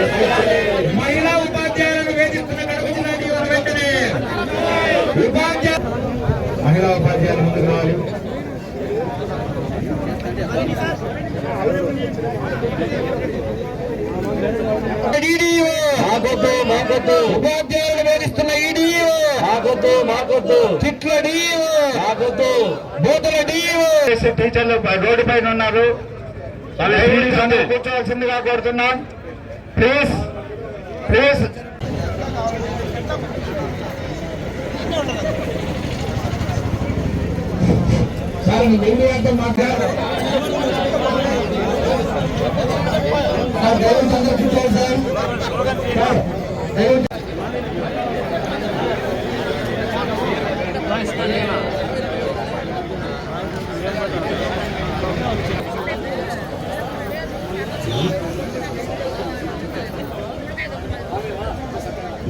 మహిళా ఉపాధ్యాయులను వేధిస్తున్న కడప జిల్లా టీవీ వెంటనే? ఉపాధ్యాయ మహిళా ఉపాధ్యాయులు ముందుకు రావాలి. ఉపాధ్యాయులను వేధిస్తున్న ఈడీఓ. మాకొద్దు మాకొద్దు. చిట్ల డిఓ. బూతుల డిఓ. టీచర్లు పై- రోడ్డు పైన ఉన్నారు. కూర్చోవలసిందిగా కోరుతున్నాం. ప్లీజ్ ప్లీజ్ సార్ ముందు మాట్లాడారు సార్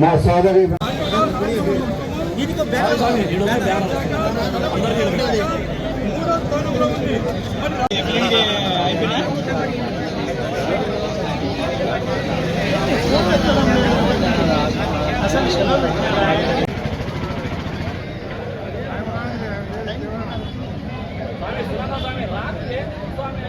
మా సోదరి స్వామి రాత్రి స్వామి